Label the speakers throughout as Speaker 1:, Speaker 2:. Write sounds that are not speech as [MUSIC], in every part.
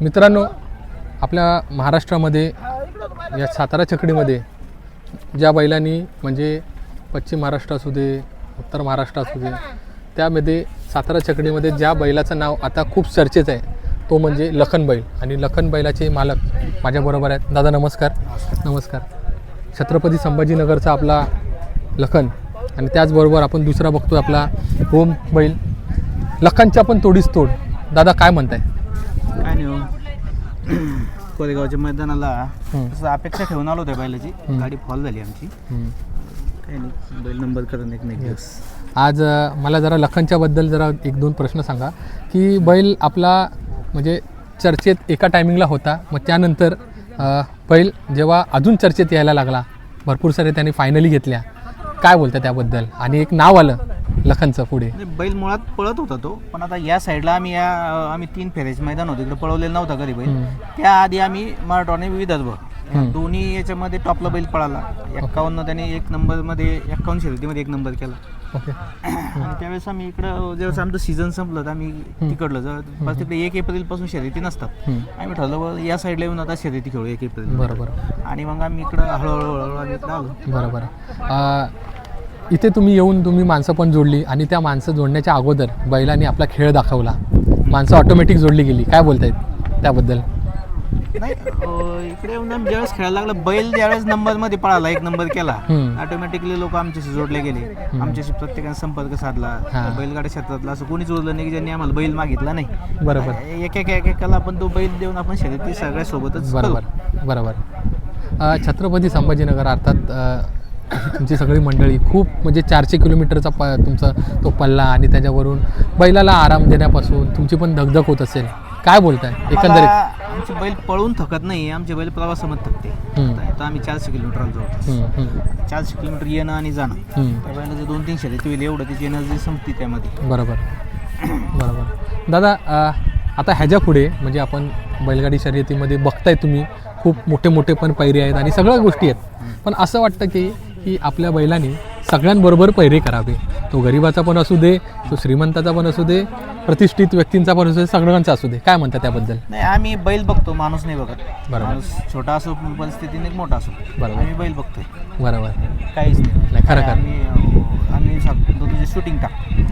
Speaker 1: मित्रांनो आपल्या महाराष्ट्रामध्ये या सातारा छकडीमध्ये ज्या बैलांनी म्हणजे पश्चिम महाराष्ट्र असू दे उत्तर महाराष्ट्र असू दे त्यामध्ये सातारा छकडीमध्ये ज्या बैलाचं नाव आता खूप चर्चेत आहे तो म्हणजे लखन बैल. आणि लखन बैलाचे मालक माझ्याबरोबर आहेत. दादा नमस्कार. नमस्कार. छत्रपती संभाजीनगरचा आपला लखन. आणि त्याचबरोबर आपण दुसरा बघतो आपला ओम बैल. लखनच्या पण तोडीस तोड. दादा काय म्हणताय?
Speaker 2: हो कोरेगावच्या मैदानाला. तसं अपेक्षा ठेवून आलो त्या बैलाची. गाडी फॉल झाली आमची. काही नाही बैल नंबर करून एक नाही दिवस.
Speaker 1: आज मला जरा लखनच्याबद्दल जरा एक दोन प्रश्न सांगा की बैल आपला म्हणजे चर्चेत एका टायमिंगला होता मग त्यानंतर बैल जेव्हा अजून चर्चेत यायला लागला भरपूर सारे त्याने फायनली घेतल्या. काय बोलता त्याबद्दल? आणि एक नाव आलं. लखनचं पुढे.
Speaker 2: नाही, बैल मुळात पळत होता तो पण आता या साईडला आम्ही या आम्ही तीन फेऱ्याचे मैदान होतं. इकडे पळवलेलं नव्हता कधी बैल. त्याआधी आम्ही मराठवाडा विदर्भ या. दोन्ही याच्यामध्ये टॉपला बैल पळाला. एक्कावन्न त्याने एक नंबरमध्ये एक्कावन्न शर्यतीमध्ये एक नंबर केला.
Speaker 1: ओके.
Speaker 2: आणि त्यावेळेस आम्ही इकडं ज्यावेळेस आमचं सीझन संपलं तर आम्ही तिकडलं. जर तिकडे एक एप्रिलपासून शर्यती नसतात.
Speaker 1: हम्म.
Speaker 2: आम्ही ठरलं बुवा या साईडला येऊन आता शर्यती खेळू एक एप्रिल.
Speaker 1: बरोबर.
Speaker 2: आणि मग आम्ही इकडं हळूहळू हळूहळू आम्ही इकडं आलो.
Speaker 1: बरोबर. इथे तुम्ही येऊन तुम्ही माणसं पण जोडली आणि त्या माणसं जोडण्याच्या अगोदर बैलांनी आपला खेळ दाखवला. माणसं ऑटोमॅटिक जोडली गेली. काय बोलतायत त्याबद्दल?
Speaker 2: नाही अं, इकडे येऊन आम्ही ज्यावेळेस खेळायला लागला बैल ज्यावेळेस नंबरमध्ये पळाला एक नंबर केला
Speaker 1: हम्म.
Speaker 2: ऑटोमॅटिकली लोक आमच्याशी जोडले गेले. आमच्याशी प्रत्येकाने संपर्क साधला
Speaker 1: हा.
Speaker 2: बैलगाड्या क्षेत्रातला असं कोणीच उरलं नाही की ज्यांनी आम्हाला बैल मागितला नाही.
Speaker 1: बरोबर.
Speaker 2: एक एक एक एकाला आपण तो बैल देऊन आपण शर्यती सगळ्या सोबतच.
Speaker 1: बरोबर बरोबर. अ, छत्रपती संभाजीनगर अर्थात अ, तुमची सगळी मंडळी खूप म्हणजे चारशे किलोमीटरचा प तुमचा तो पल्ला आणि त्याच्यावरून बैलाला आराम देण्यापासून तुमची पण धगधग होत असेल. काय बोलताय? एकंदरीत.
Speaker 2: आमचे बैल पळून थकत नाही आमचे बैल प्रवासामध्ये थकते.
Speaker 1: हम्म.
Speaker 2: आता आम्ही चारशे किलोमीटर
Speaker 1: हम्म, हम्म,
Speaker 2: चारशे किलोमीटर येणं आणि जाणं.
Speaker 1: हम्म.
Speaker 2: त्या बैलाचं दोन तीन शर्यती होईल एवढं त्याची एनर्जी संपती त्यामध्ये.
Speaker 1: बरोबर. बरोबर. दादा अ, आता ह्याच्या पुढे म्हणजे आपण बैलगाडी शर्यतीमध्ये बघताय तुम्ही खूप मोठे मोठे पण पैरे आहेत आणि सगळ्या गोष्टी आहेत. पण असं वाटतं की की आपल्या बैलांनी सगळ्यांबरोबर पैरे करावे. तो गरिबाचा पण असू दे तो श्रीमंताचा पण असू दे प्रतिष्ठित व्यक्तींचा पण असू दे सगळ्यांचा असू दे. काय म्हणता त्याबद्दल?
Speaker 2: नाही आम्ही बैल बघतो माणूस नाही बघत.
Speaker 1: बरोबर.
Speaker 2: माणूस छोटा असो परिस्थितीने मोठा असो.
Speaker 1: बरोबर.
Speaker 2: आम्ही बैल बघतोय.
Speaker 1: बरोबर.
Speaker 2: काहीच नाही.
Speaker 1: खरं खरं.
Speaker 2: आम्ही अं, आम्ही सांगतो तुझे शूटिंग टाक.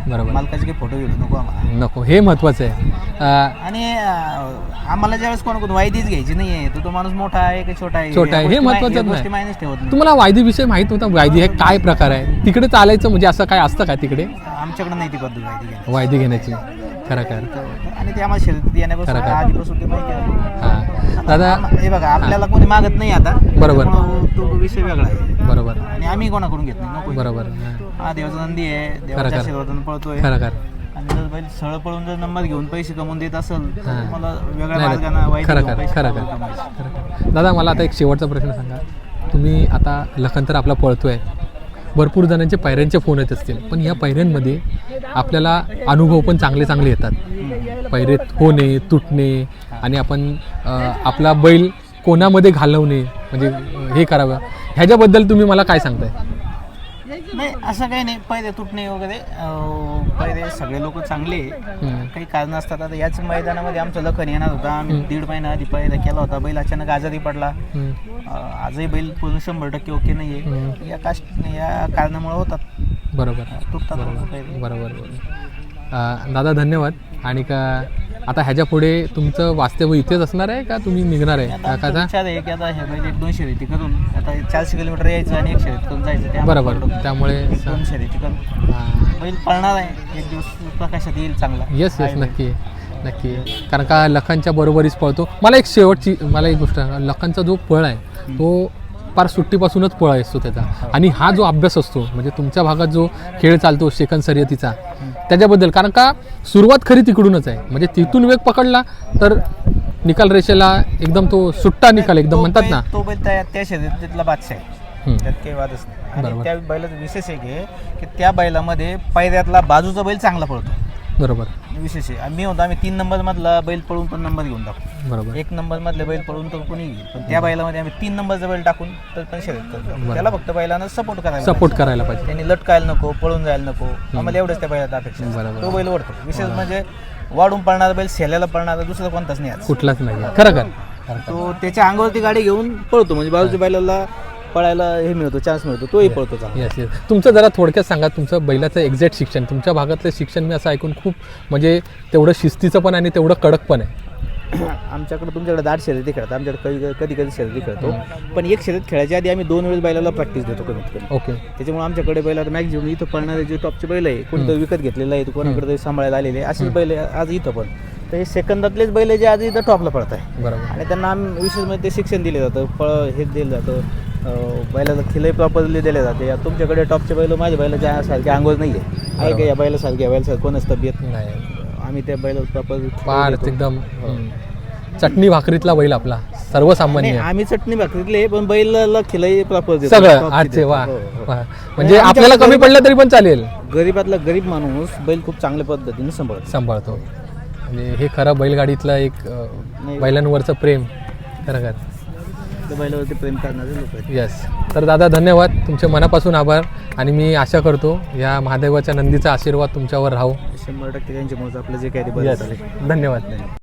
Speaker 1: बरोबर.
Speaker 2: मालकाचे काही फोटो व्हिडिओ नको आम्हाला.
Speaker 1: नको. हे महत्त्वाचं आहे.
Speaker 2: आणि अं, आम्हाला ज्यावेळेस कोण कोण वायदीच घ्यायची नाहीये तो तो माणूस मोठा आहे की छोटा आहे
Speaker 1: छोटा आहे, हे
Speaker 2: गोष्टी
Speaker 1: महत्त्वाचं
Speaker 2: मा- या गोष्टी
Speaker 1: नाही.
Speaker 2: मायनस ठेवत नाही.
Speaker 1: तुम्हाला वायदीविषयी माहीत होता वायदी हे काय प्रकार आहे? तिकडे चालायचं म्हणजे असं काय असतं का तिकडे?
Speaker 2: आमच्याकडे नाही ती पद्धत वायदी घ्यायची.
Speaker 1: वायदी घेण्याची. खरं खरं.
Speaker 2: आणि ते आम्हाला येण्यापासून
Speaker 1: खरं, खरं.
Speaker 2: आधीपासून ते माहिती आहे.
Speaker 1: हां. दादा
Speaker 2: आम- हे बघा आपल्याला कोणी मागत नाही आता.
Speaker 1: बरोबर.
Speaker 2: त्यामुळं तो विषय वेगळा आहे.
Speaker 1: बरोबर.
Speaker 2: आणि आम्ही कोणाकडून घेत नाही नको.
Speaker 1: बरोबर.
Speaker 2: हा देवाचा नंदी आहे.
Speaker 1: खरं,
Speaker 2: देवाच्या
Speaker 1: खरं.
Speaker 2: आशीर्वादानं पळतोय.
Speaker 1: खरं खरं.
Speaker 2: आणि जर बैल सळ पळून जर नंबर घेऊन पैसे कमवून देत असेल तर. मला वेगळ्या
Speaker 1: नाही,
Speaker 2: मार्गाने
Speaker 1: नाही.
Speaker 2: वाईट
Speaker 1: खरं खरं
Speaker 2: पैसे
Speaker 1: खरं
Speaker 2: कमवून
Speaker 1: खरं
Speaker 2: कमवायचे.
Speaker 1: खरं खरं. दादा मला आता एक शेवटचा प्रश्न सांगा तुम्ही आता लखन तर आपला पळतोय भरपूर जणांचे पायऱ्यांचे फोन येत असतील पण या पायऱ्यांमध्ये आपल्याला अनुभव पण चांगले चांगले येतात पैरे होणे तुटणे आणि आपण अ, आपला बैल कोणामध्ये घालवणे म्हणजे अ, हे करावं ह्याच्याबद्दल तुम्ही मला काय सांगताय
Speaker 2: नाही असं काही नाही. पहिले तुटणे वगैरे अं, पहिले सगळे लोक चांगले आहे. काही कारण असतात. आता याच मैदानामध्ये आमचं लखन येणार होता. आम्ही दीड महिना आधी पहिला केला होता. बैल अचानक आजारी पडला. अं, आजही बैल पूर्ण शंभर टक्के ओके नाही
Speaker 1: हम्म.
Speaker 2: आहे या कास्ट या कारणामुळे होतात.
Speaker 1: बरोबर.
Speaker 2: तुटतात
Speaker 1: बरोबर बरोबर. अ, दादा धन्यवाद. आणि का आता ह्याच्या पुढे तुमचं वास्तव्य इथेच असणार आहे का तुम्ही निघणार आहे?
Speaker 2: आता
Speaker 1: का
Speaker 2: आमचा
Speaker 1: का
Speaker 2: विचार आहे की आता हे बैल एक दोन शर्यती करून आता चारशे किलोमीटर यायचं आणि एक शर्यत करून जायचं. ते आम्हाला
Speaker 1: बरोबर. त्यामुळे
Speaker 2: एक दोन शर्यती करून बैल पळणार आहे. एक दिवस प्रकाशात येईल चांगला.
Speaker 1: येस येस नक्की. नक्की. कारण का लखनच्या बरोबरीच पळतो. मला एक शेवटची मला एक गोष्ट सांगा. लखनचा जो पळ आहे तो फार सुट्टीपासूनच पळ असतो त्याचा. आणि हा जो अभ्यास असतो म्हणजे तुमच्या भागात जो खेळ चालतो शेकन शर्यतीचा त्याच्याबद्दल कारण का सुरुवात खरी तिकडूनच आहे. म्हणजे तिथून वेग पकडला तर निकाल रेषेला एकदम तो सुट्टा निकाल एकदम म्हणतात ना.
Speaker 2: तो बैल त्या शर्यतीतला बादशाह आहे.
Speaker 1: हम्म.
Speaker 2: त्यात काही वादच नाही. आणि
Speaker 1: बरोबर.
Speaker 2: त्या बैलाचा विशेष आहे की की त्या बैलामध्ये पायऱ्यातला बाजूचा बैल चांगला पळतो.
Speaker 1: बरोबर.
Speaker 2: विशेष आहे. मी होतो आम्ही तीन नंबर मधला बैल पळून पण नंबर घेऊन टाकू.
Speaker 1: बरोबर.
Speaker 2: एक नंबर मधले बैल पळून तर कोणी घेईल पण त्या बैलामध्ये आम्ही तीन नंबरचा बैल टाकून तर पण शर्यत करतो. त्याला फक्त बैलानं सपोर्ट करायला
Speaker 1: सपोर्ट करायला पाहिजे.
Speaker 2: त्यांनी लटकायला नको पळून जायला नको. आम्हाला एवढंच त्या बैलात अपेक्षा. तो बैल ओढतो. विशेष म्हणजे वाढून पळणारा बैल सेल्याला पळणारा दुसरा कोणताच नाही
Speaker 1: कुठलाच नाही. खरं खरं
Speaker 2: तो त्याच्या अंगावरती गाडी घेऊन पळतो. म्हणजे बाजूच्या बैलाला पळायला हे मिळतो चान्स मिळतो तोही पळतो चांगला.
Speaker 1: येस येस तुमचं जरा थोडक्यात सांगा तुमचं बैलाचं एक्झॅक्ट शिक्षण तुमच्या भागातलं शिक्षण मी असं ऐकून खूप म्हणजे तेवढं शिस्तीचं पण आणि तेवढं कडक पण आहे. [CLEARS THROAT]
Speaker 2: आमच्याकडे तुमच्याकडे दाट शर्यती खेळतात आमच्याकडे कधी कधी कधी शर्यती खेळतो. पण एक शर्यत खेळायच्या आधी आम्ही दोन वेळेस बैलाला प्रॅक्टिस देतो कमीत कमी.
Speaker 1: ओके
Speaker 2: त्याच्यामुळे आमच्याकडे बैल आता मॅक्झिमम इथं पळणारे जे टॉपचे बैल आहे कोणीतरी विकत घेतलेलं आहे कोणाकडे तरी सांभाळायला आलेले आहे असेच बैल आहे आज इथं पण. तर हे सेकंदातलेच बैल आहे जे आज इथं टॉपला पळत आहे
Speaker 1: बरोबर.
Speaker 2: आणि त्यांना आम्ही विशेष म्हणजे ते शिक्षण दिले जातं फळ हे दिलं जातं बैलाला खिलही प्रॉपरली दिले जाते. आता तुमच्याकडे टॉपचे बैल माझ्या बैलाच्या सारखे अंगोज नाही आहे आहे का या बैलासारखे या बैलासारखं कोणच तब्येत
Speaker 1: नाही.
Speaker 2: आम्ही त्या बैलाला प्रॉपर
Speaker 1: फार एकदम हम्म. चटणी भाकरीतला बैल आपला. सर्वसामान्य.
Speaker 2: आम्ही चटणी भाकरीतले पण बैलाला खिलही प्रॉपर
Speaker 1: सगळं आजचे वा. वा. म्हणजे आपल्याला कमी पडलं तरी पण चालेल.
Speaker 2: गरीबातला गरीब माणूस बैल खूप चांगल्या पद्धतीने सांभाळतो.
Speaker 1: सांभाळतो. म्हणजे हे खरं बैलगाडीतलं एक. बैलांवरचं प्रेम. खरं खरं.
Speaker 2: बैलावरती प्रेम करणारे लोक आहेत.
Speaker 1: येस तर दादा धन्यवाद. तुमचे मनापासून आभार आणि मी आशा करतो या महादेवाच्या नंदीचा आशीर्वाद तुमच्यावर राहू.
Speaker 2: शंभर टक्के त्यांच्यामुळे आपलं जे काही बरं झाले.
Speaker 1: धन्यवाद.